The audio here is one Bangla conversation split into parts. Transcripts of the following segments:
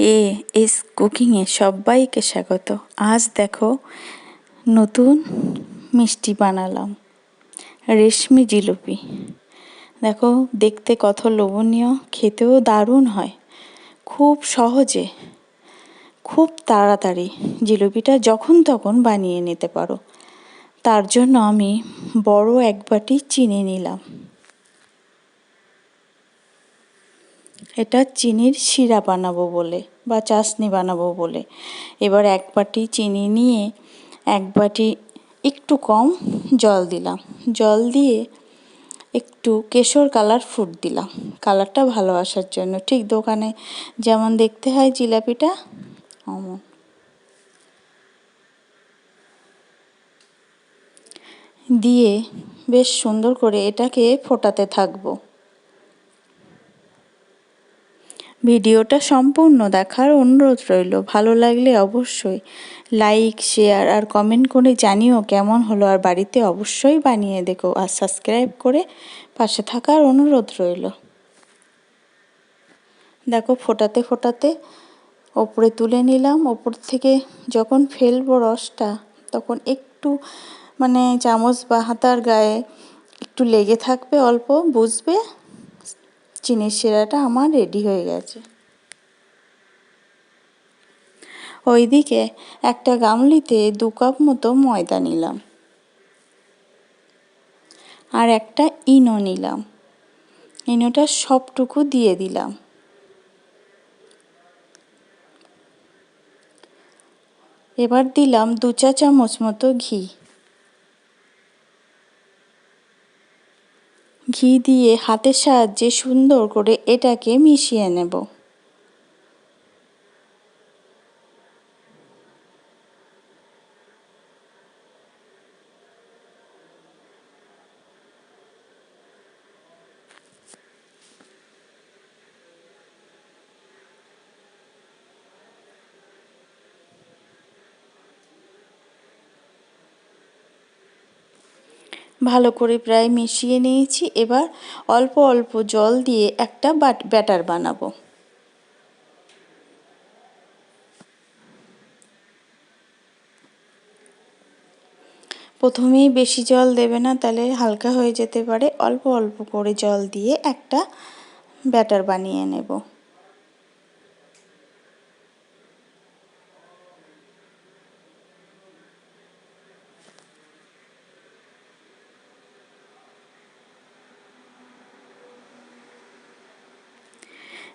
এ এস কুকিংয়ে সবাইকে স্বাগত। আজ দেখো নতুন মিষ্টি বানালাম, রেশমি জিলিপি। দেখো, দেখতে কত লোভনীয়, খেতেও দারুণ হয়। খুব সহজে, খুব তাড়াতাড়ি জিলিপিটা যখন তখন বানিয়ে নিতে পারো। তার জন্য আমি বড় এক বাটি চিনি নিলাম। এটা চিনির শিরা বানাবো বলে বা চাশনি বানাবো বলে। এবার এক বাটি চিনি নিয়ে এক বাটি একটু কম জল দিলাম। জল দিয়ে একটু কেশর কালার ফুট দিলাম। কালারটা ভালো আসার জন্য। ঠিক দোকানে যেমন দেখতে হয় জিলাপিটা, অমন। দিয়ে বেশ সুন্দর করে এটাকে ফোটাতে থাকব। ভিডিওটা সম্পূর্ণ দেখার অনুরোধ রইল। ভালো লাগলে অবশ্যই লাইক শেয়ার আর কমেন্ট করে জানিও কেমন হলো আর বাড়িতে অবশ্যই বানিয়ে দেখো আর সাবস্ক্রাইব করে পাশে থাকার অনুরোধ রইল। দেখো ফোটাতে ফোটাতে ওপরে তুলে নিলাম। ওপর থেকে যখন ফেলব রসটা, তখন একটু মানে চামচ বা হাতার গায়ে একটু লেগে থাকবে অল্প, বুঝবে? চিনির শিরাটা আমার রেডি হয়ে গেছে। ওইদিকে একটা গামলিতে দু কাপ মতো ময়দা নিলাম। আর একটা ইনো নিলাম। ইনোটা সবটুকু দিয়ে দিলাম। এবার দিলাম দু চা চামচ মতো ঘি। ঘি দিয়ে হাতের সাহায্যে সুন্দর করে এটাকে মিশিয়ে নেব। ভালো করে প্রায় মিশিয়ে নিয়েছি। এবার অল্প অল্প জল দিয়ে একটা বাট, ব্যাটার বানাবো। প্রথমেই বেশি জল দেবে না, তাহলে হালকা হয়ে যেতে পারে। অল্প অল্প করে জল দিয়ে একটা ব্যাটার বানিয়ে নেব।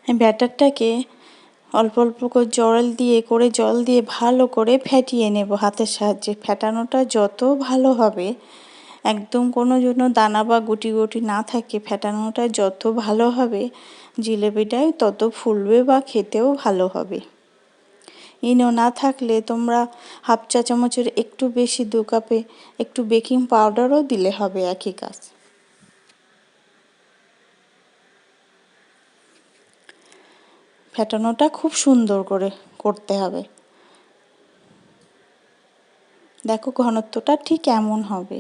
ব্যাটারটাকে অল্প অল্প করে জল দিয়ে, করে জল দিয়ে ভালো করে ফেটিয়ে নেব হাতের সাহায্যে। ফেটানোটা যত ভালো হবে, একদম কোনো জন্য দানা বা গুটি গুটি না থাকে, ফেটানোটা যত ভালো হবে, জিলেপিটাই তত ফুলবে বা খেতেও ভালো হবে। ইনো না থাকলে তোমরা হাফ চা চামচের একটু বেশি দু কাপে একটু বেকিং পাউডারও দিলে হবে একই কাজ। ফেটানোটা খুব সুন্দর করে করতে হবে। দেখো ঘনত্বটা ঠিক এমন হবে।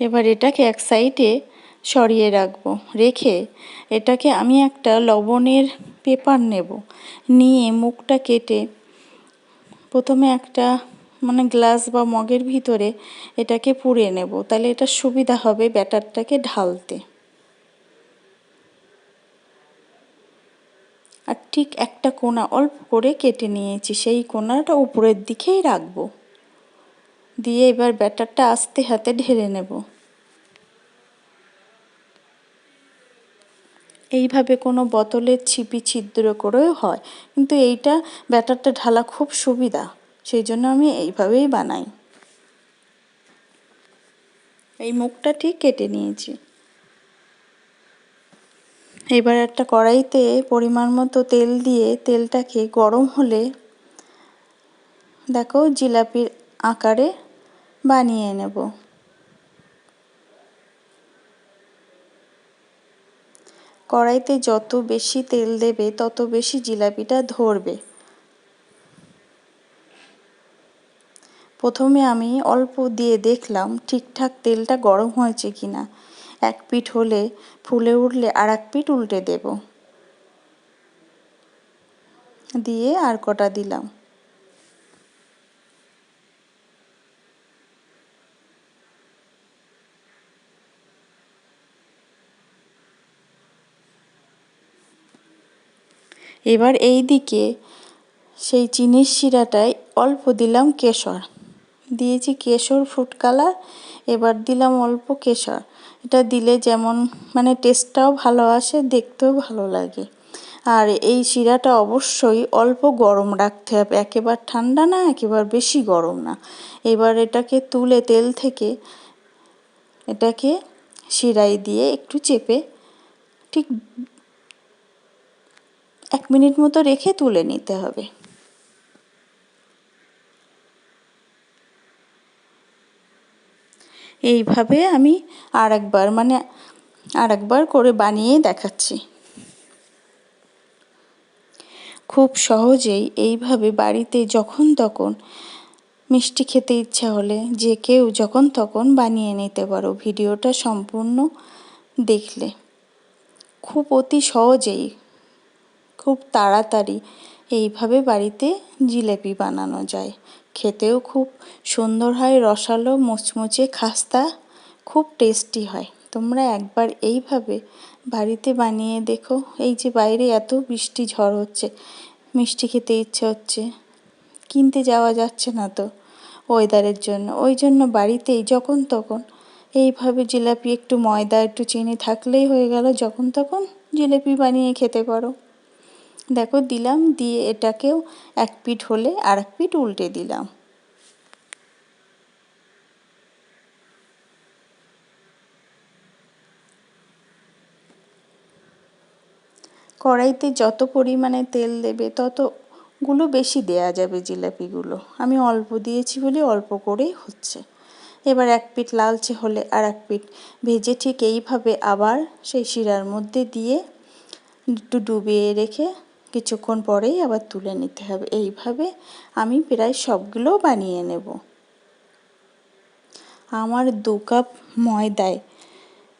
এবার এটাকে এক সাইডে সরিয়ে রাখব। রেখে এটাকে আমি একটা লবণের পেপার নেব। নিয়ে মুখটা কেটে প্রথমে একটা মানে গ্লাস বা মগের ভিতরে এটাকে পুড়ে নেব। তাহলে এটা সুবিধা হবে ব্যাটারটাকে ঢালতে। আর ঠিক একটা কোনা অল্প করে কেটে নিয়েছি। সেই কোনাটা উপরের দিকেই রাখব। দিয়ে এবার ব্যাটারটা আস্তে হাতে ঢেলে নেব। এইভাবে কোনো বোতলের ছিপি ছিদ্র করেও হয়। কিন্তু এইটা ব্যাটারটা ঢালা খুব সুবিধা। সেই জন্য আমি এইভাবেই বানাই। এই মুখটা ঠিক কেটে নিয়েছি। এবার একটা কড়াইতে পরিমাণ মতো তেল দিয়ে তেলটাকে গরম হলে দেখো জিলাপির আকারে বানিয়ে নেব। কড়াইতে যত বেশি তেল দেবে, তত বেশি জিলাপিটা ধরবে। প্রথমে আমি অল্প দিয়ে দেখলাম ঠিকঠাক তেলটা গরম হয়েছে কিনা। এক পিঠ হলে ফুলে উঠলে আর এক পিঠ উল্টে দেব। দিয়ে আর কটা দিলাম। এবার এই দিকে সেই চিনির শিরাটায় অল্প দিলাম কেশর। দিয়েছি কেশর ফুড কালার এবার দিলাম অল্প কেশর। এটা দিলে যেমন মানে টেস্টটাও ভালো আসে, দেখতেও ভালো লাগে। আর এই শিরাটা অবশ্যই অল্প গরম রাখতে হবে। একেবারে ঠান্ডা না, একেবারে বেশি গরম না। এবার এটাকে তুলে তেল থেকে এটাকে শিরাই দিয়ে একটু চেপে ঠিক এক মিনিট মতো রেখে তুলে নিতে হবে। এইভাবে আমি আর একবার মানে আর একবার করে বানিয়ে দেখাচ্ছি। খুব সহজেই এইভাবে বাড়িতে যখন তখন মিষ্টি খেতে ইচ্ছা হলে যে কেউ যখন তখন বানিয়ে নিতে পারো। ভিডিওটা সম্পূর্ণ দেখলে। খুব অতি সহজেই খুব তাড়াতাড়ি এইভাবে বাড়িতে জিলেপি বানানো যায়। খেতেও খুব সুন্দর হয়, রসালো, মুচমুচে, খাস্তা, খুব টেস্টি হয়। তোমরা একবার এইভাবে বাড়িতে বানিয়ে দেখো। এই যে বাইরে এত বৃষ্টি ঝড় হচ্ছে, মিষ্টি খেতে ইচ্ছে হচ্ছে, কিনতে যাওয়া যাচ্ছে না তো ওয়েদারের জন্য। ওই জন্য বাড়িতেই যখন তখন এইভাবে জিলাপি, একটু ময়দা, একটু চিনি থাকলেই হয়ে গেল। যখন তখন জিলিপি বানিয়ে খেতে পারো। দেখো দিলাম, দিয়ে এটাকেও এক পিঠ হলে আর এক পিঠ উল্টে দিলাম। কড়াইতে যত পরিমাণে তেল দেবে ততগুলো বেশি দেয়া যাবে জিলাপিগুলো। আমি অল্প দিয়েছি বলে অল্প করেই হচ্ছে। এবার এক পিঠ লালচে হলে আর এক পিঠ ভেজে ঠিক এইভাবে আবার সেই শিরার মধ্যে দিয়ে একটু ডুবিয়ে রেখে কিছুক্ষণ পরেই আবার তুলে নিতে হবে। এইভাবে আমি প্রায় সবগুলো বানিয়ে নেব। আমার দু কাপ ময়দায়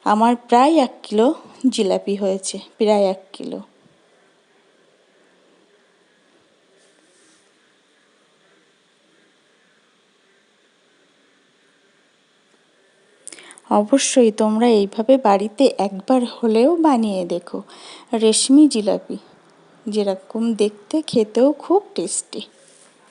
আমার প্রায় এক কিলো জিলাপি হয়েছে, প্রায় এক কিলো। অবশ্যই তোমরা এইভাবে বাড়িতে একবার হলেও বানিয়ে দেখো। রেশমি জিলাপি। যেরকম দেখতে খেতেও খুব টেস্টি